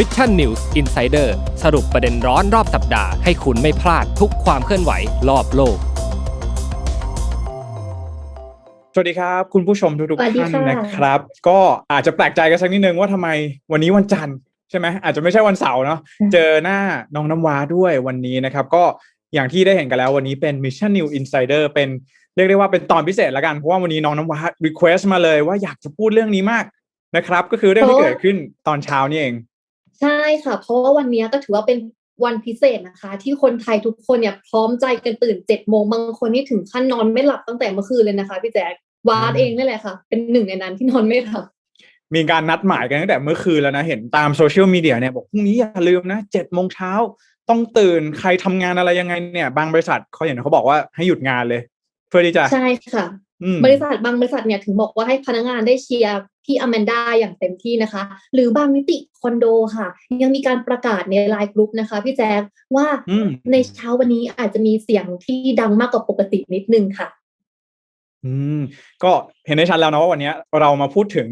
Mission News Insider สรุปประเด็นร้อนรอบสัปดาห์ให้คุณไม่พลาดทุกความเคลื่อนไหวรอบโลก สวัสดีครับ คุณผู้ชมทุกสวัสๆดีท่านค่ะนะครับ ก็อาจจะแปลกใจกันสักนิดนึงว่าทำไมวันนี้วันจันทร์ใช่ไหมอาจจะไม่ใช่วันเสาร์เนาะเจอหน้าน้องน้ำว้าด้วยวันนี้นะครับ ก็อย่างที่ได้เห็นกันแล้ววันนี้เป็น Mission New Insider เป็นเรียกได้ว่าเป็นตอนพิเศษละกัน เพราะว่าวันนี้น้องน้ำว้า request มาเลยว่าอยากจะพูดเรื่องนี้มากนะครับ ก็คือเรื่องที่เกิดขึ้นตอนเช้านี่เอง ใช่ค่ะ เพราะว่าวันนี้ก็ถือว่าเป็นวันพิเศษนะคะ ที่คนไทยทุกคนเนี่ยพร้อมใจกันตื่นเจ็ดโมงบางคนนี่ถึงขั้นนอนไม่หลับตั้งแต่เมื่อคืนเลยนะคะพี่แจ๊ควาดอืมเองนี่แหละค่ะ เป็นหนึ่งในนั้นที่นอนไม่หลับมีการนัดหมายกันตั้งแต่เมื่อคืนแล้วนะเห็นตามโซเชียลมีเดียเนี่ยบอกพรุ่งนี้อย่าลืมนะเจ็ดโมงเช้าต้องตื่นใครทำงานอะไรยังไงเนี่ย บางบริษัทเขาเห็นเขาบอกว่าให้หยุดงานเลย เพื่อที่จะใช่ค่ะอืม บริษัทบางบริษัทเนี่ยถึงบอกว่าให้พนักงานได้เชียร์พี่อแมนดาอย่างเต็มที่นะคะ หรือบางนิติคอนโดค่ะ ยังมีการประกาศในไลน์กรุ๊ปนะคะพี่แจ๊คว่าอืมในเช้าวันนี้อาจจะมีเสียงที่ดังมากกว่าปกตินิดนึงค่ะ อืม ก็เห็นได้ชัดแล้วนะว่าวันนี้เรามาพูดถึง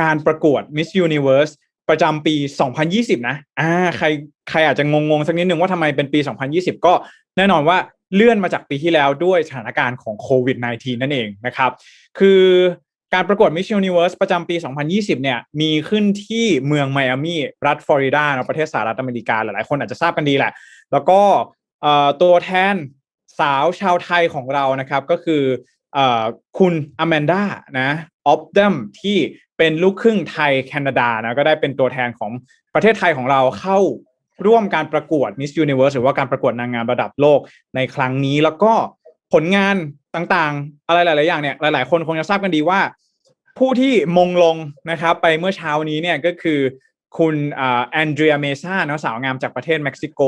การประกวด Miss Universe ประจำปี 2020 นะ อ่า ใคร ใครอาจจะงงๆ สักนิดนึงว่าทำไมเป็นปี 2020 ก็แน่นอนว่า เลื่อนมาจากปีที่แล้วด้วยสถานการณ์ของโควิด -19 นั่นเองนะครับ คือการประกวด Miss Universe ประจำปี 2020 เนี่ย มีขึ้นที่เมืองไมอามีรัฐฟลอริดาเนประเทศสหรัฐอเมริกา หลายๆ คนอาจจะทราบกันดีแหละ แล้วก็ตัวแทนสาวชาวไทยของเรานะครับ ก็คืออคุณอแมนดานะออฟเดมที่เป็นลูกครึ่งไทยแคนาดานะ ก็ได้เป็นตัวแทนของประเทศไทยของเราเข้า ร่วมการประกวด Miss Universe หรือว่าการประกวดนางงามระดับโลกในครั้งนี้ แล้วก็ผลงานต่างๆ อะไรหลาย ๆ อย่างเนี่ยหลาย ๆ คนคงจะทราบกันดีว่า ผู้ที่มงลงนะครับ ไปเมื่อเช้านี้เนี่ยก็คือคุณแอนเดรียเมซาเนาะสาวงามจากประเทศเม็กซิโก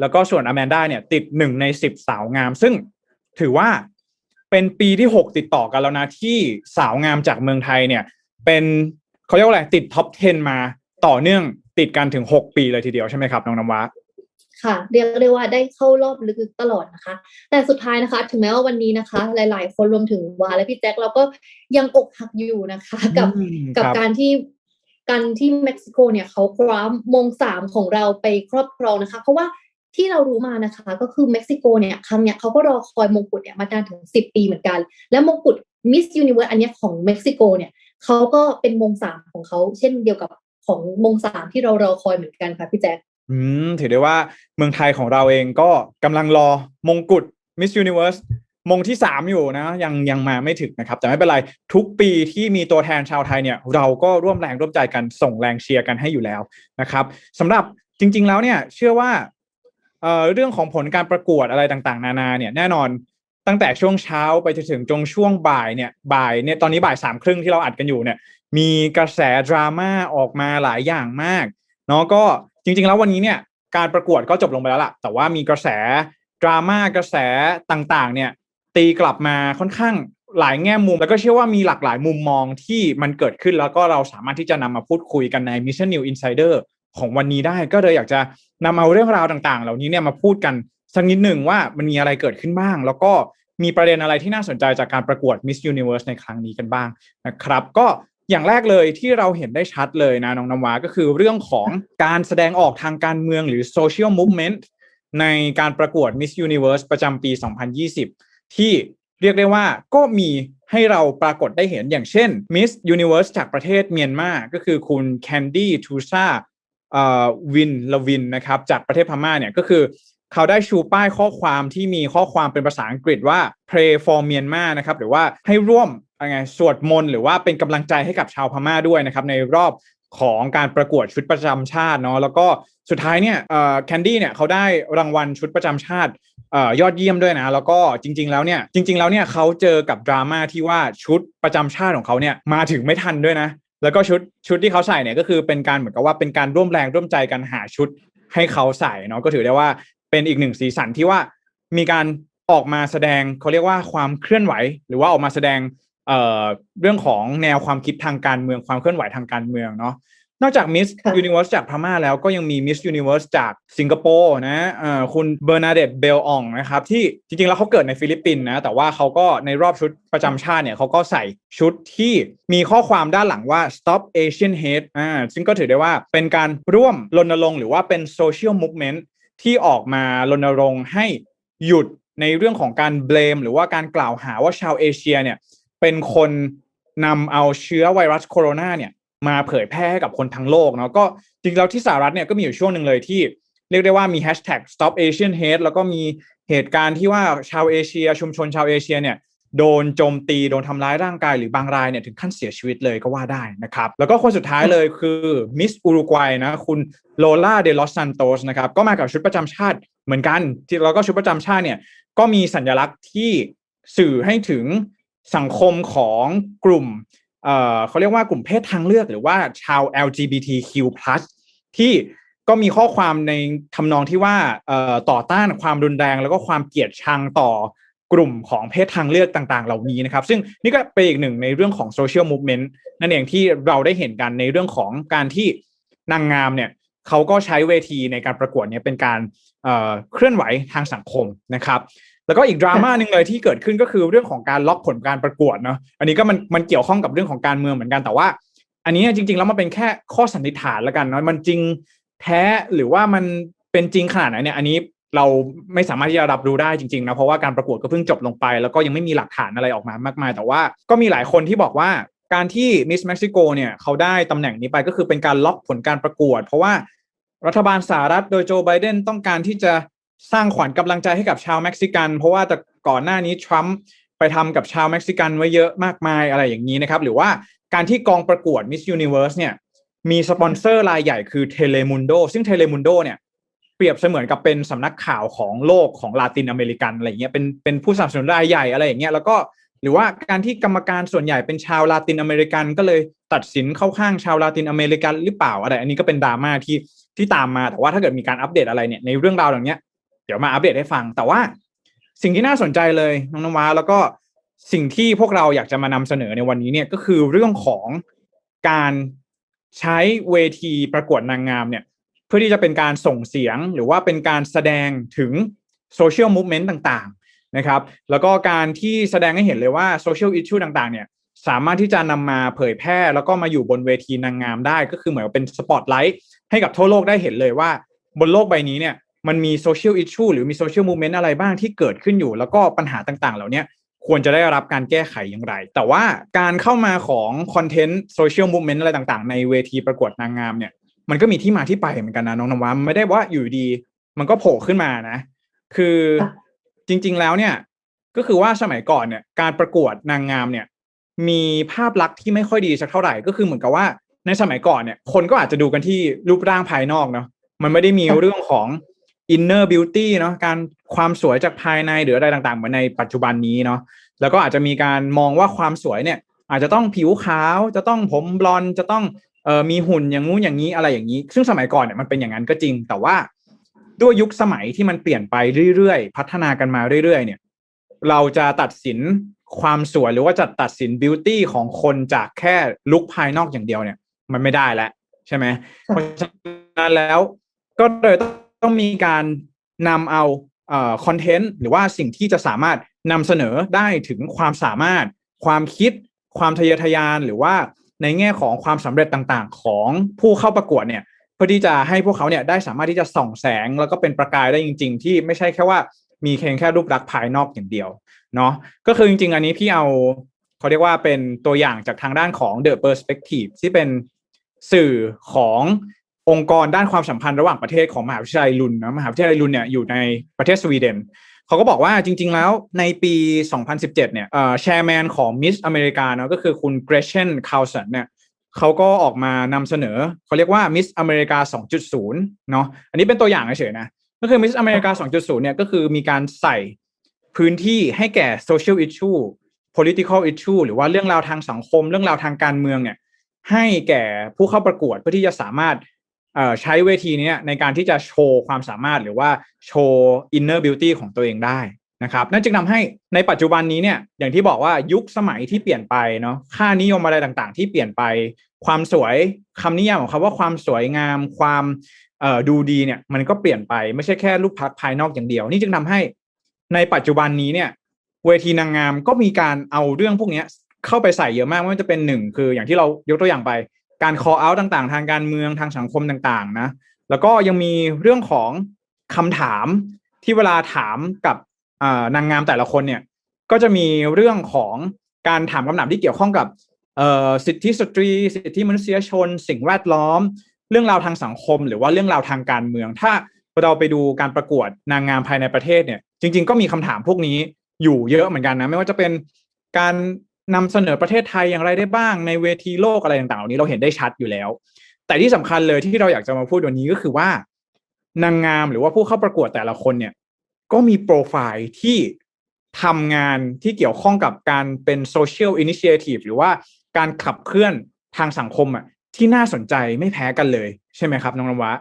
แล้วก็ส่วนอแมนดาเนี่ยติดหนึ่งในสิบสาวงาม ซึ่งถือว่าเป็นปีที่ 6 ติดต่อกันแล้วนะ ที่สาวงามจากเมืองไทยเนี่ย เป็นเขาเรียกว่าอะไรติดท็อป 10 มาต่อเนื่อง ติดกันถึง6ปีเลยทีเดียวใช่ไหมครับน้องน้ำว้าค่ะเรียกได้ว่าได้เข้ารอบลึกๆตลอดนะคะ แต่สุดท้ายนะคะ ถึงแม้ว่าวันนี้นะคะ หลาย ๆ คนรวมถึงวาและพี่แจ็คเราก็ยังอกหักอยู่นะคะ กับอืมกับครับการที่การที่เม็กซิโกเนี่ยเขาคว้ามงสามของเราไปครอบครองนะคะ เพราะว่าที่เรารู้มานะคะ ก็คือเม็กซิโกเนี่ยครั้งเนี้ยเขาก็รอคอยมงกุฎเนี่ยมานานถึงสิบปีเหมือนกัน และมงกุฎมิสยูนิเวิร์สอันเนี้ยของเม็กซิโกเนี่ยเขาก็เป็นมงสามของเขาเช่นเดียวกับ ของมงสามที่เรารอคอยเหมือนกันค่ะพี่แจ๊คอืมถือได้ว่าเมืองไทยของเราเองก็กำลังรอมงกุฎ Miss Universe มงที่ 3 อยู่นะยังยังมาไม่ถึงนะครับ แต่ไม่เป็นไรทุกปีที่มีตัวแทนชาวไทยเนี่ย เราก็ร่วมแรงร่วมใจกันส่งแรงเชียร์กันให้อยู่แล้วนะครับสำหรับจริง ๆ แล้วเนี่ย เชื่อว่าเอ่อเรื่องของผลการประกวดอะไรต่างๆ นานาเนี่ยแน่นอนตั้งแต่ช่วงเช้าไปจนถึงจงช่วงบ่ายเนี่ยบ่ายเนี่ยตอนนี้บ่ายสามครึ่งที่เราอัดกันอยู่เนี่ย มีกระแสดราม่าออกมาหลายอย่างมากเนาะก็จริง ๆ แล้ววันนี้เนี่ยการประกวดก็จบลงไปแล้วล่ะ แต่ว่ามีกระแสดราม่ากระแสต่างๆ เนี่ยตีกลับมาค่อนข้างหลายแง่มุม แล้วก็เชื่อว่ามีหลากหลายมุมมองที่มันเกิดขึ้นแล้วก็เราสามารถที่จะนำมาพูดคุยกันใน Mission New Insider ของวันนี้ได้ ก็เลยอยากจะนำเอาเรื่องราวต่างๆ เหล่านี้เนี่ยมาพูดกันสักนิดหนึ่งว่ามันมีอะไรเกิดขึ้นบ้าง แล้วก็มีประเด็นอะไรที่น่าสนใจจากการประกวด Miss Universe ในครั้งนี้กันบ้างนะครับ ก็ อย่างแรกเลยที่เราเห็นได้ชัดเลยนะน้องน้ำว้าก็คือเรื่องของการแสดงออกทางการเมืองหรือ social movement ในการประกวด Miss Universe ประจำปี 2020 ที่เรียกได้ว่าก็มีให้เราปรากฏได้เห็นอย่างเช่น Miss Universe จากประเทศเมียนมา ก็คือคุณแคนดี้ทูซาวินลวินนะครับจากประเทศพม่าเนี่ยก็คือเขาได้ชูป้ายข้อความที่มีข้อความเป็นภาษาอังกฤษว่า pray for Myanmar นะครับหรือว่าให้ร่วม ไรไงสวดมนต์หรือว่าเป็นกำลังใจให้กับชาวพม่าด้วยนะครับ ในรอบของการประกวดชุดประจำชาติเนาะแล้วก็สุดท้ายเนี่ยแคนดี้เนี่ยเขาได้รางวัลชุดประจำชาติออยอดเยี่ยมด้วยนะ แล้วก็จริง ๆ แล้วเนี่ยจริง ๆ แล้วเนี่ยเขาเจอกับดราม่าที่ว่าชุดประจำชาติของเขาเนี่ยมาถึงไม่ทันด้วยนะ แล้วก็ชุดชุดที่เขาใส่เนี่ยก็คือเป็นการเหมือนกับว่าเป็นการร่วมแรงร่วมใจกันหาชุดให้เขาใส่เนาะก็ถือได้ว่าเป็นอีกหนึ่งสีสันที่ว่ามีการออกมาแสดงเขาเรียกว่าความเคลื่อนไหว หรือว่าออกมาแสดง เอ่อเรื่องของแนวความคิดทางการเมืองความเคลื่อนไหวทางการเมืองเนาะนอกจากมิสค่ะยูนิเว r ร์สจากพม่าแล้วก็ยังมีมิสยูนิเว r ร์สจากสิงคโปร์นะเอ่อคุณเบอร์นาเดตเบลอองนะครับที่จริงๆ แล้วเขาเกิดในฟิลิปปินส์นะแต่ว่าเขาก็ในรอบชุดประจำชาติเนี่ยเขาก็ใส่ชุดที่มีข้อความด้านหลังว่า stop Asian hate อ่าซึ่งก็ถือได้ว่าเป็นการร่วมรณรงค์หรือว่าเป็น social movement ที่ออกมารณรงค์ให้หยุดในเรื่องของการเบลม หรือว่าการกล่าวหาว่าชาวเอเชียเนี่ย เป็นคนนำเอาเชื้อไวรัสโคโรนาเนี่ยมาเผยแพร่ให้กับคนทั้งโลกเนาะก็จริงแล้วที่สหรัฐเนี่ยก็มีอยู่ช่วงหนึ่งเลยที่ เรียกได้ว่ามีแฮชแท็ก stop Asian hate แล้วก็มีเหตุการณ์ที่ว่าชาวเอเชีย ชุมชนชาวเอเชียเนี่ยโดนโจมตีโดนทำร้ายร่างกายหรือบางรายเนี่ยถึงขั้นเสียชีวิตเลยก็ว่าได้นะครับ แล้วก็คนสุดท้ายเลยคือมิสอุรุกวัยนะคุณโลล่าเดลอสซันโตสนะครับก็มากับชุดประจำชาติเหมือนกันที่แล้วก็ชุดประจำชาติเนี่ยก็มีสัญลักษณ์ที่สื่อให้ถึง สังคมของกลุ่มเอ่อเขาเรียกว่ากลุ่มเพศทางเลือกหรือว่าชาว LGBTQ+ ที่ก็มีข้อความในทำนองที่ว่าต่อต้านความรุนแรง แล้วก็ความเกลียดชังต่อกลุ่มของเพศทางเลือกต่าง ๆ เหล่านี้นะครับ ซึ่งนี่ก็เป็นอีกหนึ่งในเรื่องของโซเชียลมูฟเมนต์นั่นเองที่เราได้เห็นกันในเรื่องของการที่นางงามเนี่ยเขาก็ใช้เวทีในการประกวดเนี่ยเป็นการเเคลื่อนไหวทางสังคมนะครับ แล้วก็อีกดราม่าหนึ่งเลยที่เกิดขึ้นก็คือเรื่องของการล็อกผลการประกวดเนาะอันนี้ก็มันมันเกี่ยวข้องกับเรื่องของการเมืองเหมือนกันแต่ว่า อันนี้จริง ๆ แล้วมันเป็นแค่ข้อสันนิษฐานแล้วกันเนาะมันจริงแท้หรือว่ามันเป็นจริงขนาดไหนเนี่ยอันนี้เราไม่สามารถที่จะรับรู้ได้จริงๆนะเพราะว่าการประกวดก็เพิ่งจบลงไป แล้วก็ยังไม่มีหลักฐานอะไรออกมามากมาย แต่ว่าก็มีหลายคนที่บอกว่าการที่มิสเม็กซิโกเนี่ยเขาได้ตำแหน่งนี้ไปก็คือเป็นการล็อกผลการประกวด เพราะว่ารัฐบาลสหรัฐโดยโจไบเดนต้องการที่จะ สร้างขวัญกำลังใจให้กับชาวเม็กซิกัน เพราะว่าแต่ก่อนหน้านี้ทรัมป์ไปทำกับชาวเม็กซิกันไว้เยอะมากมายอะไรอย่างนี้นะครับ หรือว่าการที่กองประกวด Miss Universe เนี่ยมีสปอนเซอร์รายใหญ่คือ Telemundo ซึ่ง Telemundo เนี่ยเปรียบเสมือนกับเป็นสำนักข่าวของโลกของลาตินอเมริกันอะไรเงี้ยเป็นเป็นผู้สนับสนุนรายใหญ่อะไรอย่างเงี้ยแล้วก็หรือว่าการที่กรรมการส่วนใหญ่เป็นชาวลาตินอเมริกัน ก็เลยตัดสินเข้าข้างชาวลาตินอเมริกันหรือเปล่าอะไร อันนี้ก็เป็นดราม่าที่ที่ตามมาแต่ว่าถ้าเกิดมีการอัปเดตอะไรเนี่ยในเรื่องราวเหล่านี้ เดี๋ยวมาอัปเดตให้ฟัง แต่ว่าสิ่งที่น่าสนใจเลยน้องนวาแล้วก็สิ่งที่พวกเราอยากจะมานำเสนอในวันนี้เนี่ยก็คือเรื่องของการใช้เวทีประกวดนางงามเนี่ยเพื่อที่จะเป็นการส่งเสียงหรือว่าเป็นการแสดงถึงโซเชียลมูฟเมนต์ต่างๆนะครับแล้วก็การที่แสดงให้เห็นเลยว่าโซเชียลอิชชูต่างๆเนี่ยสามารถที่จะนำมาเผยแพร่ แล้วก็มาอยู่บนเวทีนางงามได้ ก็คือเหมือนเป็นสปอตไลท์ให้กับทั่วโลกได้เห็นเลยว่า บนโลกใบนี้เนี่ย มันมีโซเชียลอิชชูหรือมีโซเชียลมูฟเมนต์อะไรบ้างที่เกิดขึ้นอยู่ แล้วก็ปัญหาต่างๆ เหล่านี้ควรจะได้รับการแก้ไขอย่างไร แต่ว่าการเข้ามาของคอนเทนต์โซเชียลมูฟเมนต์อะไรต่างๆ ในเวทีประกวดนางงามเนี่ยมันก็มีที่มาที่ไปเหมือนกันนะน้องนวาไม่ได้ว่าอยู่ดี มันก็โผล่ขึ้นมานะ คือค่ะจริง ๆแล้วเนี่ย ก็คือว่าสมัยก่อนเนี่ย การประกวดนางงามเนี่ย มีภาพลักษณ์ที่ไม่ค่อยดีสักเท่าไหร่ก็คือเหมือนกับว่าในสมัยก่อนเนี่ย คนก็อาจจะดูกันที่รูปร่างภายนอกเนาะมันไม่ได้มีเรื่องของ inner beauty เนาะการความสวยจากภายในหรืออะไรต่างๆ เหมือนในปัจจุบันนี้เนาะแล้วก็อาจจะมีการมองว่าความสวยเนี่ย อาจจะต้องผิวขาวจะต้องผมบลอนจะต้องเอ่อมีหุ่นอย่างงู้นอย่างนี้อะไรอย่างนี้ ซึ่งสมัยก่อนเนี่ยมันเป็นอย่างนั้นก็จริง แต่ว่าด้วยยุคสมัยที่มันเปลี่ยนไปเรื่อยๆ พัฒนากันมาเรื่อยๆ เนี่ย เราจะตัดสินความสวยหรือว่าจะตัดสินบิวตี้ของคนจากแค่ลุคภายนอกอย่างเดียวเนี่ย มันไม่ได้แล้วใช่ไหมเพราะฉะนั้นแล้วก็เลยต้อง ต้องมีการนำเอาเอ่อคอนเทนต์หรือว่าสิ่งที่จะสามารถนำเสนอได้ถึงความสามารถ ความคิด ความทะเยอทะยานหรือว่าในแง่ของความสำเร็จต่างๆ ของผู้เข้าประกวดเนี่ยเพื่อที่จะให้พวกเขาเนี่ยได้สามารถที่จะส่องแสง แล้วก็เป็นประกายได้จริง ๆ ที่ไม่ใช่แค่ว่ามีเพียงแค่รูปลักษณ์ภายนอกอย่างเดียวเนาะก็คือจริง ๆ อันนี้พี่เอาเขาเรียกว่าเป็นตัวอย่างจากทางด้านของ The Perspective ที่เป็นสื่อของ องค์กรด้านความสัมพันธ์ระหว่างประเทศของมหาวิทยาลัยลุนนะมหาวิทยาลัยลุนเนี่ยอยู่ในประเทศสวีเดนเขาก็บอกว่าจริง ๆ แล้วในปี 2017 เนี่ยเอ่อแชร์แมนของมิสอเมริกาเนาะก็คือคุณเกรเชนคาวสันเนี่ยเขาก็ออกมานำเสนอเขาเรียกว่ามิสอเมริกา 2.0 เนาะอันนี้เป็นตัวอย่างเฉยๆนะก็คือมิสอเมริกา 2.0 เนี่ยก็คือมีการใส่พื้นที่ให้แก่ social issue political issue หรือว่าเรื่องราวทางสังคม เรื่องราวทางการเมืองเนี่ยให้แก่ผู้เข้าประกวดเพื่อที่จะสามารถ ใช้เวทีนี้ในการที่จะโชว์ความสามารถหรือว่าโชว์ inner beauty ของตัวเองได้นะครับนั่นจึงทำให้ในปัจจุบันนี้เนี่ยอย่างที่บอกว่ายุคสมัยที่เปลี่ยนไปเนาะค่านิยมอะไรต่างๆ ที่เปลี่ยนไป ความสวยคำนิยามของคำว่าความสวยงาม ความเออดูดีเนี่ยมันก็เปลี่ยนไปไม่ใช่แค่รูปพักภายนอกอย่างเดียว นี่จึงทำให้ในปัจจุบันนี้เนี่ยเวทีนางงามก็มีการเอาเรื่องพวกนี้เข้าไปใส่เยอะมากไม่ว่าจะเป็นหนึ่งคืออย่างที่เรายกตัวอย่างไป การ call out ต่างๆ ทางการเมืองทางสังคมต่างๆนะแล้วก็ยังมีเรื่องของคำถามที่เวลาถามกับนางงามแต่ละคนเนี่ยก็จะมีเรื่องของการถามคำถามที่เกี่ยวข้องกับสิทธิสตรี สิทธิมนุษยชน สิ่งแวดล้อม เรื่องราวทางสังคม หรือว่าเรื่องราวทางการเมือง ถ้าเราไปดูการประกวดนางงามภายในประเทศเนี่ยจริง ๆ ก็มีคำถามพวกนี้อยู่เยอะเหมือนกันนะไม่ว่าจะเป็นการ นำเสนอประเทศไทยอย่างไรได้บ้างในเวทีโลกอะไรต่างๆเหล่านี้เราเห็นได้ชัดอยู่แล้ว แต่ที่สำคัญเลยที่เราอยากจะมาพูดวันนี้ก็คือว่านางงามหรือว่าผู้เข้าประกวดแต่ละคนเนี่ย ก็มีโปรไฟล์ที่ทำงานที่เกี่ยวข้องกับการเป็นโซเชียลอินิเชทีฟหรือว่าการขับเคลื่อนทางสังคมอะที่น่าสนใจไม่แพ้กันเลย ใช่ไหมครับ น้องนวะ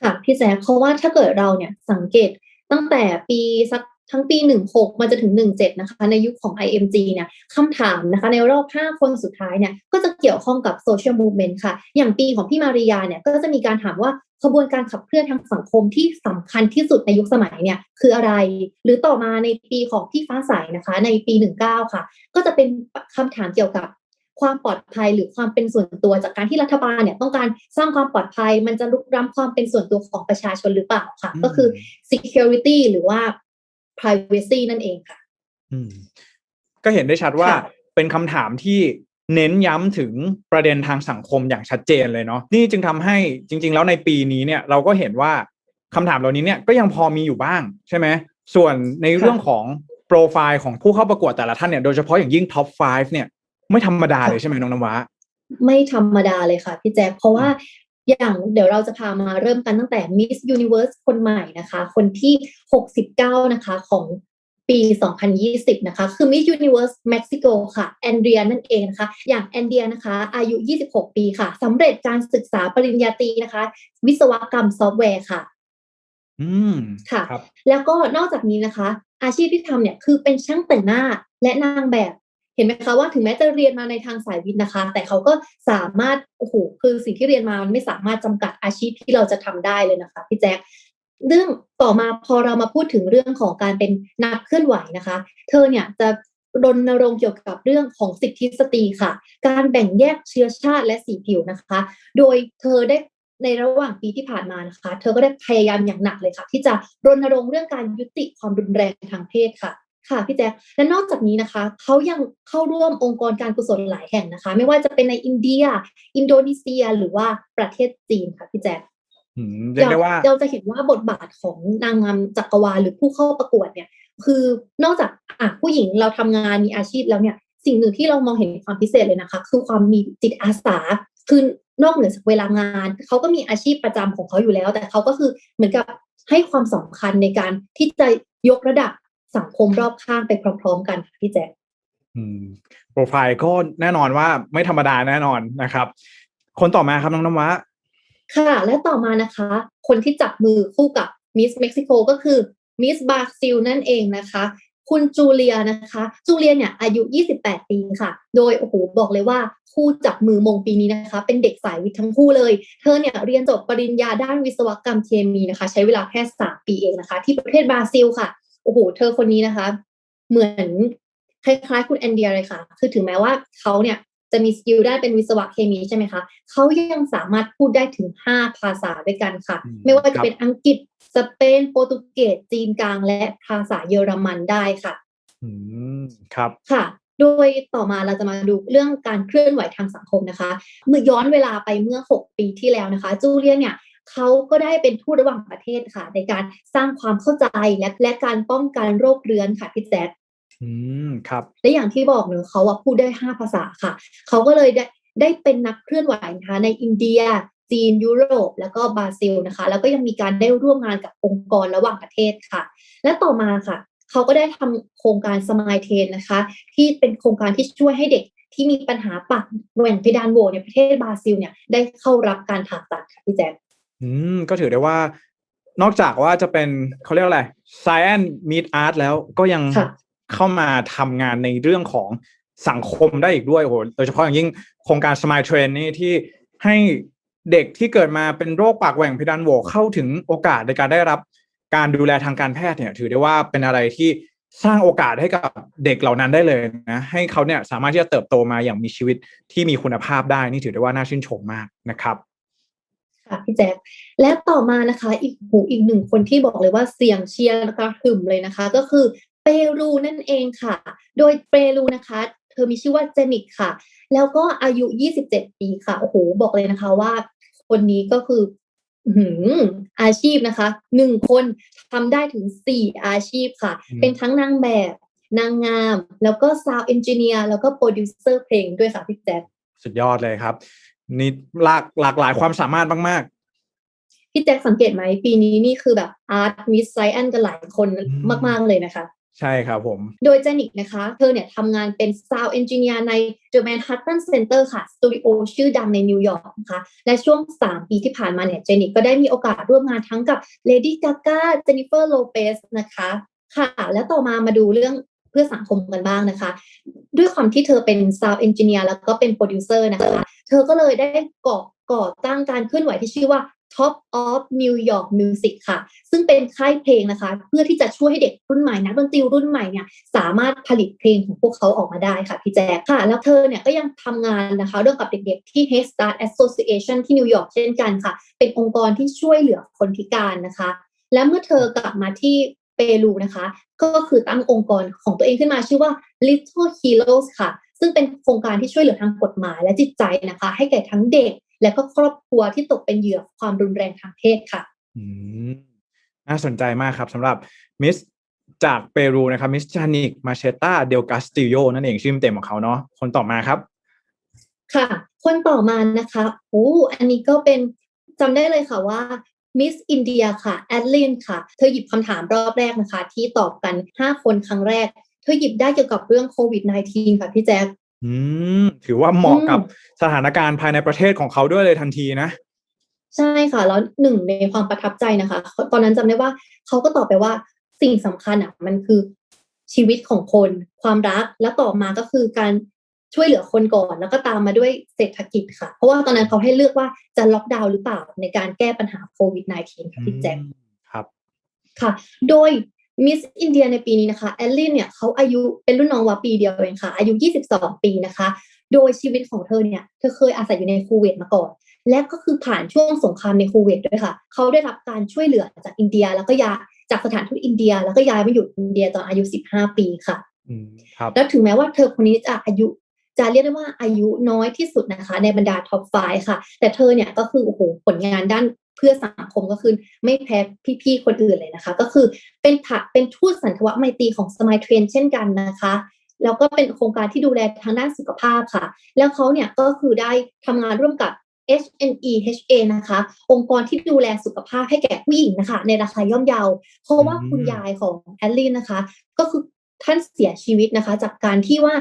ค่ะ พี่แจ๊คเพราะว่าถ้าเกิดเราเนี่ยสังเกตตั้งแต่ปีสัก ทั้งปี 16 มาจนถึง 17 นะคะ ในยุคของ IMG เนี่ยคำถามนะคะ ในรอบ 5 คนสุดท้ายเนี่ยก็จะเกี่ยวข้องกับโซเชียลมูฟเมนต์ค่ะ อย่างปีของพี่มาริยาเนี่ยก็จะมีการถามว่าขบวนการขับเคลื่อนทางสังคมที่สำคัญที่สุดในยุคสมัยเนี่ยคืออะไร หรือต่อมาในปีของพี่ฟ้าใสนะคะ ในปี 19 ค่ะ ก็จะเป็นคำถามเกี่ยวกับความปลอดภัยหรือความเป็นส่วนตัวจากการที่รัฐบาลเนี่ยต้องการสร้างความปลอดภัย มันจะลุกล้ำความเป็นส่วนตัวของประชาชนหรือเปล่าค่ะ ก็คือ security หรือว่า privacy นั่นเองค่ะอืมก็เห็นได้ชัดว่าค่ะเป็นคำถามที่เน้นย้ำถึงประเด็นทางสังคมอย่างชัดเจนเลยเนาะนี่จึงทำให้จริง ๆ แล้วในปีนี้เนี่ยเราก็เห็นว่าคำถามเหล่านี้เนี่ยก็ยังพอมีอยู่บ้างใช่ไหมส่วนในเรื่องของโปรไฟล์ของผู้เข้าประกวดแต่ละท่านเนี่ยโดยเฉพาะอย่างยิ่งท็อป 5 เนี่ย ไม่ธรรมดาเลยใช่ไหมน้องน้ำว้าไม่ธรรมดาเลยค่ะพี่แจ๊คเพราะว่า อย่างเดี๋ยวเราจะพามาเริ่มกันตั้งแต่ Miss Universe คนใหม่นะคะ คนที่ 69 นะคะของปี 2020 นะคะ คือ Miss Universe Mexico ค่ะ แอนเดรียนั่นเองนะคะ อย่างแอนเดียนะคะ อายุ 26 ปีค่ะ สำเร็จการศึกษาปริญญาตรีนะคะ วิศวกรรมซอฟต์แวร์ค่ะ อืม ค่ะครับแล้วก็นอกจากนี้นะคะ อาชีพที่ทำเนี่ย คือเป็นช่างแต่งหน้าและนางแบบ เห็นไหมคะว่าถึงแม้จะเรียนมาในทางสายวิทย์นะคะ แต่เขาก็สามารถโอ้โหคือสิ่งที่เรียนมามันไม่สามารถจำกัดอาชีพที่เราจะทำได้เลยนะคะพี่แจ๊คเรื่องต่อมาพอเรามาพูดถึงเรื่องของการเป็นนักเคลื่อนไหวนะคะ เธอเนี่ยจะรณรงค์เกี่ยวกับเรื่องของสิทธิสตรีค่ะ การแบ่งแยกเชื้อชาติและสีผิวนะคะ โดยเธอได้ในระหว่างปีที่ผ่านมานะคะ เธอก็ได้พยายามอย่างหนักเลยค่ะ ที่จะรณรงค์เรื่องการยุติความรุนแรงทางเพศค่ะ ค่ะพี่แจ๊คและนอกจากนี้นะคะเขายังเข้าร่วมองค์กรการกุศลหลายแห่งนะคะ ไม่ว่าจะเป็นในอินเดีย อินโดนีเซียหรือว่าประเทศจีนค่ะพี่แจ๊คอืมเรียกได้ว่าเราจะเห็นว่าบทบาทของนางงามจักรวาลหรือผู้เข้าประกวดเนี่ย คือนอกจากอะผู้หญิงเราทำงานมีอาชีพแล้วเนี่ย สิ่งหนึ่งที่เรามองเห็นความพิเศษเลยนะคะ คือความมีจิตอาสาคือนอกเหนือจากเวลางานเขาก็มีอาชีพประจำของเขาอยู่แล้ว แต่เขาก็คือเหมือนกับให้ความสำคัญในการที่จะยกระดับ สังคมรอบข้างไปพร้อม ๆ กันค่ะพี่แจ๊คอืมโปรไฟล์ก็แน่นอนว่าไม่ธรรมดาแน่นอนนะครับ คนต่อมาครับน้องน้ำว้าค่ะ และต่อมานะคะ คนที่จับมือคู่กับมิสเม็กซิโกก็คือมิสบราซิลนั่นเองนะคะ คุณจูเลียนะคะ จูเลียเนี่ยอายุ 28 ปีค่ะ โดยโอ้โหบอกเลยว่าคู่จับมือมงปีนี้นะคะ เป็นเด็กสายวิทย์ทั้งคู่เลย เธอเนี่ยเรียนจบปริญญาด้านวิศวกรรมเคมีนะคะ ใช้เวลาแค่ 3 ปีเองนะคะ ที่ประเทศบราซิลค่ะ โอ้โหเธอคนนี้นะคะ เหมือนคล้ายๆคุณแอนเดียเลยค่ะ คือถึงแม้ว่าเขาเนี่ยจะมีสกิลด้านเป็นวิศวะเคมีใช่ไหมคะเขายังสามารถพูดได้ถึง 5 ภาษาด้วยกันค่ะอืมไม่ว่าคจะรับเป็นอังกฤษ สเปน โปรตุเกส จีนกลาง และภาษาเยอรมันได้ค่ะ อืม ครับ ค่ะ โดยต่อมาเราจะมาดูเรื่องการเคลื่อนไหวทางสังคมนะคะ เมื่อย้อนเวลาไปเมื่อ 6 ปีที่แล้วนะคะ จูเลียนเนี่ย เขาก็ได้เป็นทูตระหว่างประเทศค่ะ ในการสร้างความเข้าใจและและการป้องกันโรคเรื้อนค่ะพี่แจ๊คอืมครับและอย่างที่บอกเนอะเขาอะพูดได้5ภาษาค่ะเขาก็เลยได้ได้เป็นนักเคลื่อนไหวนะคะในอินเดียจีนยุโรปแล้วก็บราซิลนะคะ แล้วก็ยังมีการได้ร่วมงานกับองค์กรระหว่างประเทศค่ะ และต่อมาค่ะ เขาก็ได้ทำโครงการสมายเทนนะคะ ที่เป็นโครงการที่ช่วยให้เด็กที่มีปัญหาปากแหว่งเพดานโหวในประเทศบราซิลเนี่ยได้เข้ารับการผ่าตัดค่ะพี่แจ๊ค อืมก็ถือได้ว่านอกจากว่าจะเป็นเขาเรียกอะไร Science Meet Art แล้วก็ยังค่ะเข้ามาทำงานในเรื่องของสังคมได้อีกด้วยโอ้โหโดยเฉพาะอย่างยิ่งโครงการ Smile Train นี่ที่ให้เด็กที่เกิดมาเป็นโรคปากแหว่งเพดานโหวเข้าถึงโอกาสในการได้รับการดูแลทางการแพทย์เนี่ย ถือได้ว่าเป็นอะไรที่สร้างโอกาสให้กับเด็กเหล่านั้นได้เลยนะ ให้เขาเนี่ยสามารถที่จะเติบโตมาอย่างมีชีวิตที่มีคุณภาพได้นี่ถือได้ว่าน่าชื่นชมมากนะครับ ค่ะพี่แจ๊คและต่อมานะคะ อีกหูอีกหนึ่งคนที่บอกเลยว่าเสียงเชียร์กระหึ่มเลยนะคะ ก็คือเปรูนั่นเองค่ะ โดยเปรูนะคะเธอมีชื่อว่าเจนิกค่ะ แล้วก็อายุ 27 ปีค่ะ โอ้โห บอกเลยนะคะว่า คนนี้ก็คืออื้อหืออาชีพนะคะหนึ่งคนทำได้ถึงสี่อาชีพค่ะอืมเป็นทั้งนางแบบ นางงาม แล้วก็ซาวเอนจิเนียร์แล้วก็โปรดิวเซอร์เพลงด้วยค่ะพี่แจ๊คสุดยอดเลยครับ นี่หลากหลากหลายความสามารถมากพี่แจ็คสังเกตไหมปีนี้นี่คือแบบอาร์ตมิสไซแอนกันหลายคนอืมมาก ๆ เลยนะคะๆใช่ครับผม โดยเจนิกนะคะ เธอเนี่ยทำงานเป็น Sound Engineer ใน The Manhattan Center ค่ะสตูดิโอชื่อดังในนิวยอร์กนะคะ และช่วง 3 ปีที่ผ่านมาเนี่ยเจนิกก็ได้มีโอกาสร่วมงานทั้งกับ Lady Gaga Jennifer Lopez นะคะค่ะ แล้วต่อมามาดูเรื่อง เพื่อสังคมกันบ้างนะคะ ด้วยความที่เธอเป็น Sound Engineer แล้วก็เป็นโปรดิวเซอร์นะคะ เธอก็เลยได้ก่อก่อตั้งการเคลื่อนไหวที่ชื่อว่า Top of New York Music ค่ะ ซึ่งเป็นค่ายเพลงนะคะ เพื่อที่จะช่วยให้เด็กรุ่นใหม่นักดนตรีรุ่นใหม่เนี่ยสามารถผลิตเพลงของพวกเขาออกมาได้ค่ะพี่แจ๊คค่ะ แล้วเธอเนี่ยก็ยังทำงานนะคะร่วมกับเด็กๆที่ Head Start Association ที่นิวยอร์กเช่นกันค่ะ เป็นองค์กรที่ช่วยเหลือคนพิการนะคะ และเมื่อเธอกลับมาที่ รูนะคะ ก็คือตั้งองค์กรของตัวเองขึ้นมาชื่อว่า Little Heroes ค่ะ ซึ่งเป็นโครงการที่ช่วยเหลือทางกฎหมายและจิตใจนะคะ ให้แก่ทั้งเด็ก และก็ครอบครัวที่ตกเป็นเหยื่อความรุนแรงทางเพศค่ะอืมน่าสนใจมากครับสำหรับมิสจากเปรูนะครับมิสจานิกมาเชตาเดลกาสติโยนั่นเองชื่อเต็มของเขาเนาะคนต่อมาครับ ค่ะ คนต่อมานะคะโอ้อันนี้ก็เป็นจำได้เลยค่ะว่า มิสอินเดียค่ะแอดลินค่ะ เธอหยิบคำถามรอบแรกนะคะ ที่ตอบกัน 5 คนครั้งแรก เธอหยิบได้เกี่ยวกับเรื่องโควิด -19 ค่ะพี่แจ๊คอืม ถือว่าเหมาะอืมกับสถานการณ์ภายในประเทศของเขาด้วยเลยทันทีนะ ใช่ค่ะ แล้วหนึ่งในความประทับใจนะคะ ตอนนั้นจำได้ว่าเขาก็ตอบไปว่าสิ่งสำคัญอะมันคือชีวิตของคน ความรักแล้วต่อมาก็คือการ ช่วยเหลือคนก่อน แล้วก็ตามมาด้วยเศรษฐกิจค่ะ เพราะว่าตอนนั้นเขาให้เลือกว่าจะล็อกดาวน์หรือเปล่าในการแก้ปัญหาโควิด -19 ค่ะพี่แจ๊คครับค่ะ โดยมิสอินเดียในปีนี้นะคะแอลลินเนี่ยเขาอายุเป็นรุ่นน้องวาปีเดียวเองค่ะ อายุ 22 ปีนะคะ โดยชีวิตของเธอเนี่ยเธอเคยอาศัยอยู่ในคูเวตมาก่อน และก็คือผ่านช่วงสงครามในคูเวตด้วยค่ะ เขาได้รับการช่วยเหลือจากอินเดีย แล้วก็ย้ายจากสถานทูตอินเดีย แล้วก็ย้ายมาอยู่อินเดียตอนอายุ 15 ปีค่ะอืมครับแล้วถึงแม้ว่าเธอคนนี้จะอายุ จะเรียกได้ว่าอายุน้อยที่สุดนะคะ ในบรรดาท็อปไฟค่ะ แต่เธอเนี่ยก็คือโอ้โหผลงานด้านเพื่อสังคมก็คือไม่แพ้พี่ๆคนอื่นเลยนะคะ ก็คือเป็นผักเป็นทูตสันทวไมตรีของสมายเทรนเช่นกันนะคะแล้วก็เป็นโครงการที่ดูแลทางด้านสุขภาพค่ะ แล้วเขาเนี่ยก็คือได้ทำงานร่วมกับ HNEHA นะคะ องค์กรที่ดูแลสุขภาพให้แก่ผู้หญิงนะคะ ในราคาย่อมเยา เพราะว่าอืมคุณยายของแอลลินนะคะ ก็คือ ท่านเสียชีวิตนะคะ จากการที่ว่า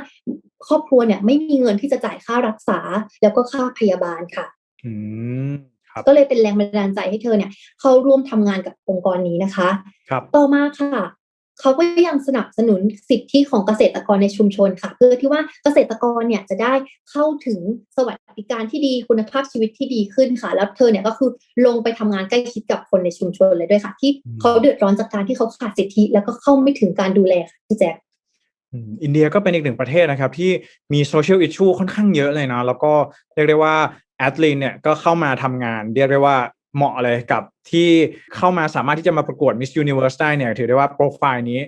ครอบครัวเนี่ยไม่มีเงินที่จะจ่ายค่ารักษาแล้วก็ค่าพยาบาลค่ะอืมครับก็เลยเป็นแรงบันดาลใจให้เธอเนี่ย เข้าร่วมทำงานกับองค์กรนี้นะคะ ครับ ต่อมาค่ะ เขาก็ยังสนับสนุนสิทธิของเกษตรกรในชุมชนค่ะ เพื่อที่ว่าเกษตรกรเนี่ยจะได้เข้าถึงสวัสดิการที่ดีคุณภาพชีวิตที่ดีขึ้นค่ะ แล้วเธอเนี่ยก็คือลงไปทำงานใกล้ชิดกับคนในชุมชนเลยด้วยค่ะ ที่เขาเดือดร้อนจากการที่เขาขาดสิทธิ แล้วก็เข้าไม่ถึงการดูแลค่ะพี่แจ๊คอินเดียก็เป็นอีกหนึ่งประเทศนะครับ ที่มีโซเชียลอิชชูค่อนข้างเยอะเลยนะแล้วก็เรียกได้ว่าแอดลินเนี่ยก็เข้ามาทำงาน เรียกได้ว่า เหมาะเลยกับที่เข้ามาสามารถที่จะมาประกวด Miss Universe ได้เนี่ยถือได้ว่าโปรไฟล์นี้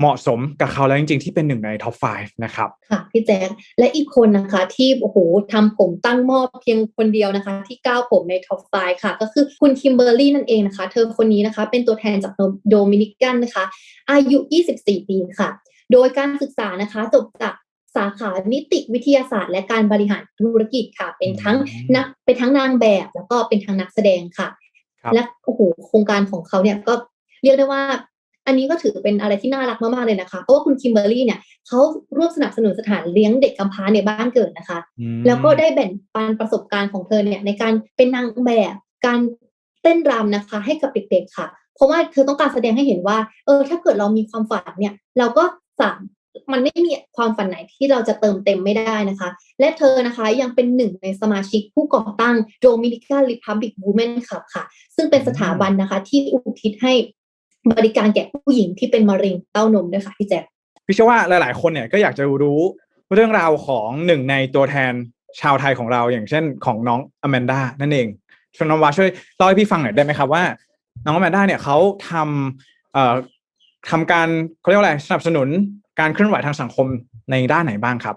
เหมาะสมกับเขาแล้วจริงๆ ที่เป็นหนึ่งในท็อป 5 นะครับ ค่ะพี่แจ๊คและอีกคนนะคะที่โอ้โหทำผมตั้งหม้อเพียงคนเดียวนะคะ ที่ก้าวผมในท็อปไฟค่ะ ก็คือคุณคิมเบอร์รี่นั่นเองนะคะ เธอคนนี้นะคะเป็นตัวแทนจากโดมินิกันนะคะ อายุ 24 ปีค่ะ โดยการศึกษานะคะจบจาก สาขานิติวิทยาศาสตร์และการบริหารธุรกิจค่ะ เป็นทั้งนักเป็นทั้งนางแบบแล้วก็เป็นทั้งนักแสดงค่ะครับและโอ้โหโครงการของเขาเนี่ยก็เรียกได้ว่า อันนี้ก็ถือเป็นอะไรที่น่ารักมากๆเลยนะคะ เพราะว่าคุณคิมเบอร์รี่เนี่ยเขาร่วมสนับสนุนสถานเลี้ยงเด็กกำพร้าในบ้านเกิดนะคะอืมแล้วก็ได้แบ่งปันประสบการณ์ของเธอเนี่ยในการเป็นนางแบบการเต้นรำนะคะ ให้กับเด็กๆค่ะ เพราะว่าเธอต้องการแสดงให้เห็นว่า เออ ถ้าเกิดเรามีความฝันเนี่ย เราก็สา มมันไม่มีความฝันไหนที่เราจะเติมเต็มไม่ได้นะคะ และเธอนะคะยังเป็นหนึ่งในสมาชิกผู้ก่อตั้ง Dominican Republic Women Club ค่ะ ซึ่งเป็นสถาบันนะคะ ที่อุทิศให้บริการแก่ผู้หญิงที่เป็นมะเร็งเต้านมด้วยค่ะพี่แจ๊คพี่เชื่อว่าหลาย ๆ คนเนี่ยก็อยากจะรู้เรื่องราวของหนึ่งในตัวแทนชาวไทยของเราอย่างเช่นของน้องอแมนดานั่นเองชวนน้องวาช่วยเล่าให้พี่ฟังหน่อยได้ไหมครับว่า น้องอแมนดาเนี่ยเขาทำเอ่อทำการเขาเรียกว่าอะไรสนับสนุน การเคลื่อนไหวทางสังคมในด้านไหนบ้างครับ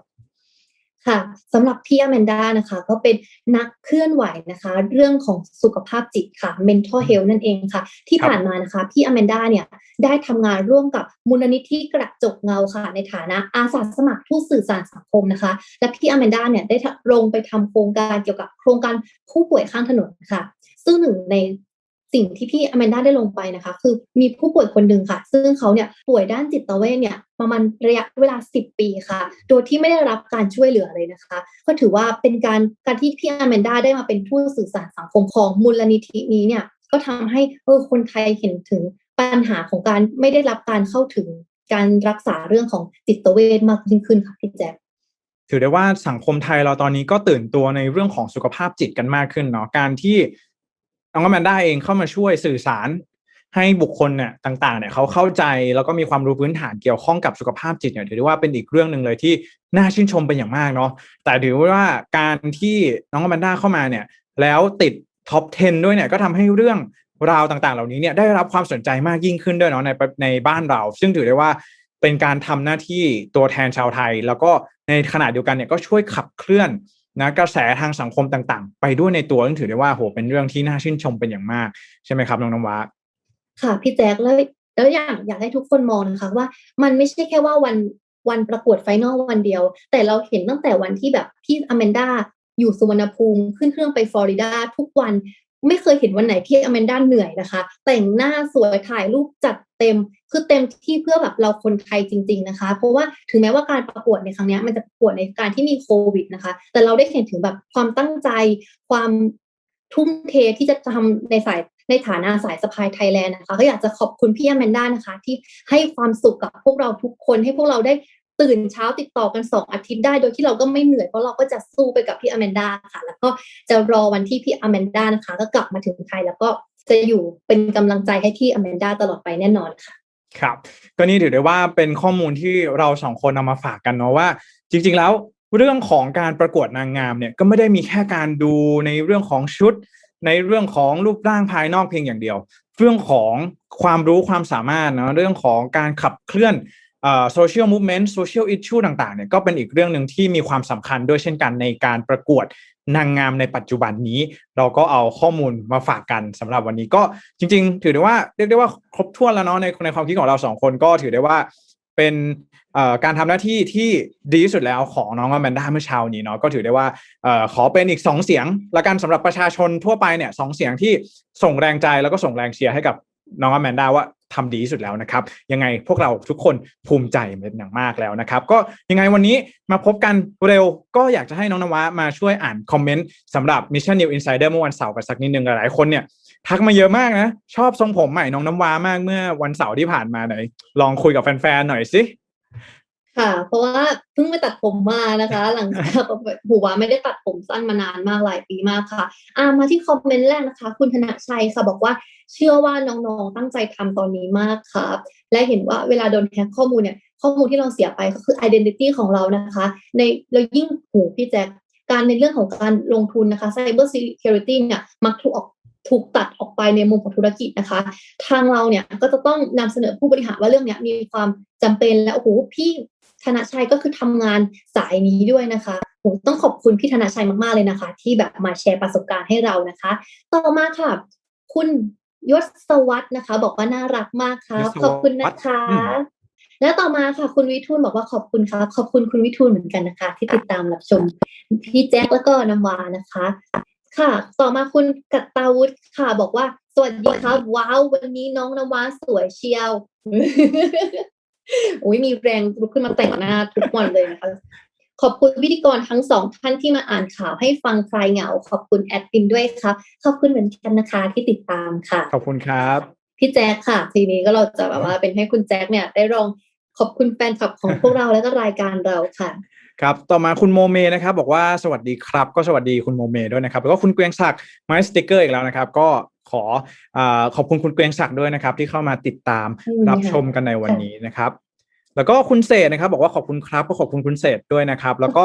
ค่ะสำหรับพี่อแมนด้านะคะก็เป็นนักเคลื่อนไหวนะคะ เรื่องของสุขภาพจิตค่ะ mental health นั่นเองค่ะ ที่ผ่านมานะคะ พี่อแมนด้าเนี่ยได้ทำงานร่วมกับมูลนิธิกระจกเงาค่ะ ในฐานะอาสาสมัครผู้สื่อสารสังคมนะคะ และพี่อแมนด้าเนี่ยได้ลงไปทำโครงการเกี่ยวกับโครงการผู้ป่วยข้างถนนค่ะ ซึ่งหนึ่งใน สิ่งที่พี่อแมนดาได้ลงไปนะคะ คือมีผู้ป่วยคนหนึ่งค่ะ ซึ่งเขาเนี่ยป่วยด้านจิตเวชเนี่ยประมาณระยะเวลา 10 ปีค่ะ โดยที่ไม่ได้รับการช่วยเหลือเลยนะคะ ก็ถือว่าเป็นการการที่พี่อแมนดาได้มาเป็นผู้สื่อสารสังคมของมูลนิธินี้เนี่ย ก็ทำให้เออคนไทยเห็นถึงปัญหาของการไม่ได้รับการเข้าถึงการรักษาเรื่องของจิตเวชมากยิ่งขึ้นค่ะพี่แจ๊คถือได้ว่าสังคมไทยเราตอนนี้ก็ตื่นตัวในเรื่องของสุขภาพจิตกันมากขึ้นเนาะการที่ น้องแมนด้าเองเข้ามาช่วยสื่อสารให้บุคคลเนี่ยต่างๆเนี่ยเขาเข้าใจแล้วก็มีความรู้พื้นฐานเกี่ยวข้องกับสุขภาพจิตเนี่ยถือได้ว่าเป็นอีกเรื่องหนึ่งเลยที่น่าชื่นชมเป็นอย่างมากเนาะแต่ถือว่าการที่น้องแมนด้าเข้ามาเนี่ยแล้วติดท็อป 10 ด้วยเนี่ยก็ทำให้เรื่องราวต่างๆ เหล่านี้เนี่ยได้รับความสนใจมากยิ่งขึ้นด้วยเนาะในในบ้านเรา ซึ่งถือได้ว่าเป็นการทำหน้าที่ตัวแทนชาวไทย แล้วก็ในขณะเดียวกันเนี่ยก็ช่วยขับเคลื่อน นะกระแสทางสังคมต่างๆ ไปด้วยในตัวซึ่งถือได้ว่าโหเป็นเรื่องที่น่าชื่นชมเป็นอย่างมาก ใช่ไหมครับน้องน้ำว้าค่ะพี่แจ๊คแล้วแล้วอยากอยากให้ทุกคนมองนะคะว่ามันไม่ใช่แค่ว่าวันวันประกวดไฟนอลวันเดียว แต่เราเห็นตั้งแต่วันที่แบบพี่อแมนดาอยู่สุวรรณภูมิขึ้นเครื่องไปฟลอริดาทุกวัน ไม่เคยเห็นวันไหนที่อแมนด้าเหนื่อยนะคะ แต่งหน้าสวยถ่ายรูปจัดเต็ม คือเต็มที่เพื่อแบบเราคนไทยจริง ๆนะคะ เพราะว่าถึงแม้ว่าการประกวดในครั้งนี้มันจะประกวดในการที่มีโควิดนะคะ แต่เราได้เห็นถึงแบบความตั้งใจ ความทุ่มเทที่จะทำในสายในฐานะสายสะพายไทยแลนด์นะคะก็อยากจะขอบคุณพี่อแมนด้านะคะ ที่ให้ความสุขกับพวกเราทุกคนให้พวกเราได้ ตื่นเช้าติดต่อกันสองอาทิตย์ได้โดยที่เราก็ไม่เหนื่อยเพราะเราก็จะสู้ไปกับพี่อแมนด้าค่ะ แล้วก็จะรอวันที่พี่อแมนด้านะคะ ก็กลับมาถึงไทยแล้วก็จะอยู่เป็นกำลังใจให้พี่อแมนด้าตลอดไปแน่นอนค่ะครับก็นี่ถือได้ว่าเป็นข้อมูลที่เราสองคนนำมาฝากกันเนาะว่า จริง ๆ แล้วเรื่องของการประกวดนางงามเนี่ยก็ไม่ได้มีแค่การดูในเรื่องของชุด ในเรื่องของรูปร่างภายนอกเพียงอย่างเดียว เรื่องของความรู้ความสามารถเนาะเรื่องของการขับเคลื่อน โซเชียลมูฟเมนต์โซเชียลอิชชูต่างๆเนี่ยก็เป็นอีกเรื่องหนึ่งที่มีความสำคัญด้วยเช่นกันในการประกวดนางงามในปัจจุบันนี้ เราก็เอาข้อมูลมาฝากกันสำหรับวันนี้ก็จริง ๆ ถือได้ว่าเรียกได้ว่าครบถ้วนแล้วเนาะในในความคิดของเราสองคนก็ถือได้ว่าเป็นการทำหน้าที่ที่ดีที่สุดแล้วของน้องอแมนด้าเมื่อเช้านี้เนาะก็ถือได้ว่าขอเป็นอีกสองเสียงละกันสำหรับประชาชนทั่วไปเนี่ยสองเสียงที่ส่งแรงใจแล้วก็ส่งแรงเชียร์ให้กับน้องอแมนด้าว่า ทำดีที่สุดแล้วนะครับ ยังไงพวกเราทุกคนภูมิใจเป็นอย่างมากแล้วนะครับ ก็ยังไงวันนี้มาพบกันเร็วก็อยากจะให้น้องนวะมาช่วยอ่านคอมเมนต์สำหรับ Mission New Insider เมื่อวันเสาร์กันสักนิดนึงหลายคนเนี่ยทักมาเยอะมากนะ ชอบทรงผมใหม่น้องน้ำว้ามากเมื่อวันเสาร์ที่ผ่านมาหน่อยลองคุยกับแฟนๆหน่อยสิ ค่ะ เพราะว่าเพิ่งไปตัดผมมานะคะ หลังจากหูวาไม่ได้ตัดผมสั้นมานานมากหลายปีมากค่ะอามาที่คอมเมนต์แรกนะคะ คุณธนชัยค่ะบอกว่าเชื่อว่าน้องๆตั้งใจทำตอนนี้มากครับ และเห็นว่าเวลาโดนแฮกข้อมูลเนี่ย ข้อมูลที่เราเสียไปก็คือ identity ของเรานะคะ ในเรายิ่งหูพี่แจ็คการในเรื่องของการลงทุนนะคะ cyber security เนี่ยมักถูกออกถูกตัดออกไปในมุมของธุรกิจนะคะ ทางเราเนี่ยก็จะต้องนำเสนอผู้บริหารว่าเรื่องนี้มีความจำเป็นและโอ้โหพี่ ธนชัยก็คือทำงานสายนี้ด้วยนะคะผมต้องขอบคุณพี่ธนชัยมากๆเลยนะคะ ที่แบบมาแชร์ประสบการณ์ให้เรานะคะ ต่อมาค่ะ คุณยศวัฒน์นะคะ บอกว่าน่ารักมากครับขอบคุณนะคะ และต่อมาค่ะ คุณวิทูลบอกว่าขอบคุณครับ ขอบคุณคุณวิทูลเหมือนกันนะคะ ที่ติดตามรับชมพี่แจ็คแล้วก็น้ำวานะคะ ค่ะ ต่อมาคุณกัตตาวุฒิค่ะ บอกว่าสวัสดีครับ ว้าว วันนี้น้องน้ำวาสวยเชียว โอ้ยมีแรงลุกขึ้นมาแต่งหน้าทุกวันเลยนะคะขอบคุณพิธีกรทั้งสองท่านที่มาอ่านข่าวให้ฟังคลายเหงา ขอบคุณแอดมินด้วยครับขอบคุณเหมือนกันนะคะที่ติดตามค่ะ ขอบคุณครับพี่แจ๊คค่ะ ทีนี้ก็เราจะแบบว่าเป็นให้คุณแจ๊คเนี่ยได้ลองขอบคุณแฟนคลับของพวกเราและก็รายการเราค่ะ ครับต่อมาคุณโมเมนะครับบอกว่าสวัสดีครับ ก็สวัสดีคุณโมเมด้วยนะครับแล้วก็คุณเกรียงศักดิ์มาสติกเกอร์อีกแล้วนะครับ ก็ขออาขอบคุณคุณเกรียงศักดิ์ด้วยนะครับ ที่เข้ามาติดตามอืมรับชมกันในวันนี้นะครับแล้วก็คุณเศษนะครับ บอกว่าขอบคุณครับ ก็ขอบคุณคุณเศษด้วยนะครับ แล้วก็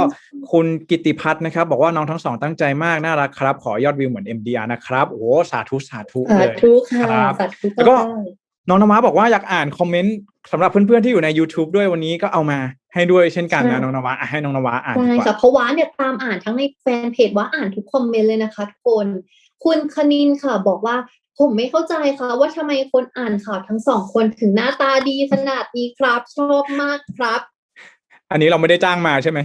คุณกิติพัฒน์นะครับ บอกว่าน้องทั้งสองตั้งใจมากน่ารักครับ ขอยอดวิวเหมือน MDR นะครับโอ้โหสาธุสาธุสาเลยธุค่ะครับสาธุแล้วก็ได้น้องนมาบอกว่าอยากอ่านคอมเมนต์สำหรับเพื่อนๆที่อยู่ใน YouTube ด้วยวันนี้ก็เอามา ให้ด้วยเช่นกันนะน้องนวะอะให้น้องนวะอ่านดีใช่กว่าค่ะเพราะว่าเนี่ยตามอ่านทั้งในแฟนเพจว่าอ่านทุกคอมเมนต์เลยนะคะทุกคนคุณคณินค่ะ บอกว่าผมไม่เข้าใจค่ะ ว่าทำไมคนอ่านข่าวทั้งสองคนถึงหน้าตาดีขนาดนี้ครับชอบมากครับ อันนี้เราไม่ได้จ้างมาใช่ไหม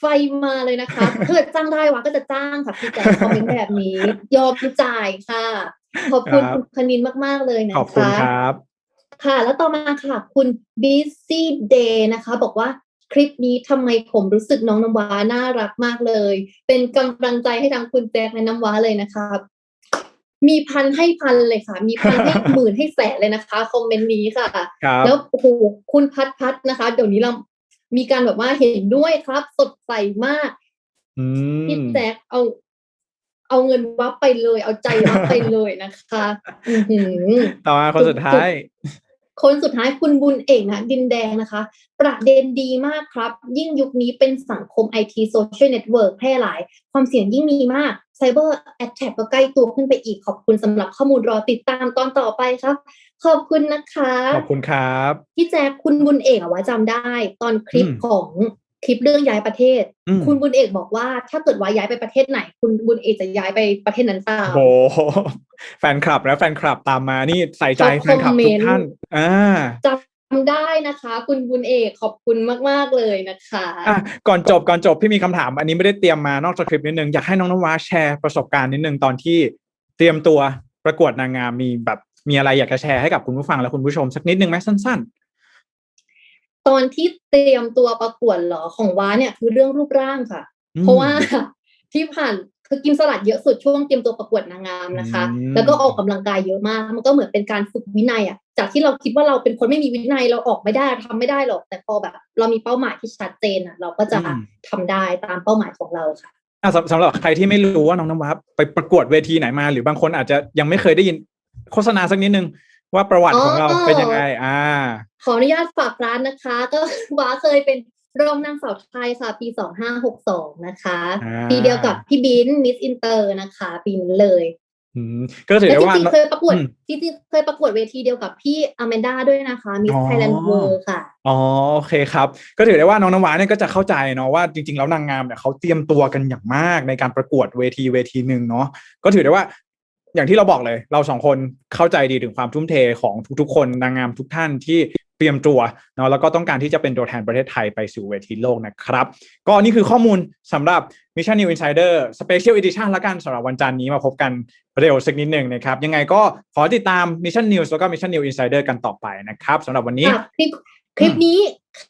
ไฟมาเลยนะคะถ้าเกิดจ้างได้วะก็จะจ้างค่ะพี่แต่คอมเมนต์แบบนี้ ยอมจ่ายค่ะ ขอบคุณครับคุณคณินมาก ๆ เลยนะคะขอบคุณครับ ค่ะ แล้วต่อมาค่ะ คุณ busy day นะคะ บอกว่าคลิปนี้ทำไมผมรู้สึกน้องน้ำว้าน่ารักมากเลย เป็นกำลังใจให้ทั้งคุณแจ็คและน้ำว้าเลยนะคะมีพันให้พันเลยค่ะ มีพันให้หมื่นให้แสนเลยนะคะคอมเมนต์นี้ค่ะครับแล้วโอ้โหคุณพัดพัดนะคะ เดี๋ยวนี้เรามีการแบบว่าเห็นด้วยครับ สดใสมากอืพี่มแจ็คเอา เอาเงินวับไปเลย เอาใจวับไปเลยนะคะอือหือต่อมาคนสุดท้าย คนสุดท้ายคุณบุญเอกนะดินแดงนะคะ ประเด็นดีมากครับ ยิ่งยุคนี้เป็นสังคมไอทีโซเชียลเน็ตเวิร์กแพร่หลาย ความเสี่ยงยิ่งมีมากไซเบอร์แอ t แทกก็ใกล้ตัวขึ้นไปอีกขอบคุณสำหรับข้อมูลรอติดตามตอนต่อไปครับ ขอบคุณนะคะ ขอบคุณครับ พี่แจ๊คคุณบุญเอกอะว่าจำได้ ตอนคลิปอืมของ คลิปเรื่องย้ายประเทศอืมคุณบุญเอกบอกว่าถ้าเกิดว่าย้ายไปประเทศไหน คุณบุญเอกจะย้ายไปประเทศนั้นตามโอ้โหแฟนคลับและแฟนคลับตามมานี่ใส่ใจชอบแฟนคลับคอมเมทุนกต์ท่านอ่าจำได้นะคะ คุณบุญเอกขอบคุณมาก ๆ เลยนะคะอะก่อนจบก่อนจบพี่มีคำถาม อันนี้ไม่ได้เตรียมมานอกจากคลิปนิดนึง อยากให้น้องนวาแชร์ประสบการณ์นิดนึงตอนที่เตรียมตัวประกวดนางงามมีแบบมีอะไรอยากจะแชร์ให้กับคุณผู้ฟังและคุณผู้ชมสักนิดนึงไหมสั้น ตอนที่เตรียมตัวประกวดเหรอของว้าเนี่ยคือเรื่องรูปร่างค่ะๆอืมเพราะว่าที่ผ่านคือกินสลัดเยอะสุดช่วงเตรียมตัวประกวดนางงามนะคะอืมแล้วก็ออกกำลังกายเยอะมาก มันก็เหมือนเป็นการฝึกวินัยอะ จากที่เราคิดว่าเราเป็นคนไม่มีวินัยเราออกไม่ได้เราทำไม่ได้หรอก แต่พอแบบ เรามีเป้าหมายที่ชัดเจนอะ เราก็จะทำได้ตามเป้าหมายของเราค่ะอะสำสำหรับใครที่ไม่รู้ว่าน้องน้ำว้าไปประกวดเวทีไหนมา หรือบางคนอาจจะยังไม่เคยได้ยินโฆษณาสักนิดนึง ว่าประวัติของเราอ๋อเป็นยังไง อ่า ขออนุญาตฝากร้านนะคะ ก็ว้าเคยเป็นรองนางสาวไทยค่ะ ปีสองห้าหกสองนะคะอ่าปีเดียวกับพี่บินมิสอินเตอร์นะคะ ปีนั้นเลยอืมก็ถือและได้จว่าริงๆเคยประกวดอืมจริงๆเคยประกวดเวทีเดียวกับพี่อแมนด้าด้วยนะคะมิสอ๋อไทยแลนด์เวิร์ค่ะอ๋อโอเคครับ ก็ถือได้ว่าน้องน้ำว้าเนี่ยก็จะเข้าใจเนาะว่าจริงๆแล้วนางงามเนี่ยเขาเตรียมตัวกันอย่างมากในการประกวดเวทีเวทีหนึ่งเนาะก็ถือได้ว่า อย่างที่เราบอกเลย เราสองคนเข้าใจดีถึงความทุ่มเทของทุกๆ คนนางงามทุกท่านที่เตรียมตัวเนาะแล้วก็ต้องการที่จะเป็นตัวแทนประเทศไทยไปสู่เวทีโลกนะครับ ก็นี่คือข้อมูลสำหรับ Mission New Insider Special Edition ละกันสำหรับวันจันทร์นี้มาพบกันเร็วสักนิดหนึ่งนะครับ ยังไงก็ขอติดตาม Mission News แล้วก็ Mission New Insider กันต่อไปนะครับสำหรับวันนี้ ค่ะคลิปคลิปนี้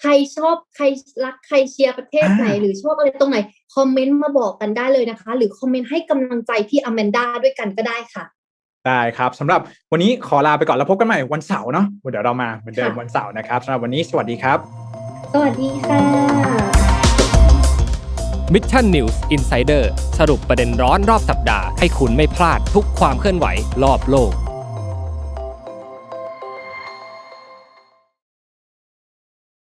ใครชอบใครรักใครเชียร์ประเทศไหนอ่าหรือชอบอะไรตรงไหน คอมเมนต์มาบอกกันได้เลยนะคะ หรือคอมเมนต์ให้กำลังใจพี่อแมนด้าด้วยกันก็ได้ค่ะได้ครับสำหรับวันนี้ขอลาไปก่อนแล้วพบกันใหม่วันเสาร์เนาะเดี๋ยวเรามาเหมือนเดิมค่ะวันเสาร์นะครับสำหรับวันนี้สวัสดีครับ สวัสดีค่ะ Mission News Insider สรุปประเด็นร้อนรอบสัปดาห์ให้คุณไม่พลาดทุกความเคลื่อนไหวรอบโลก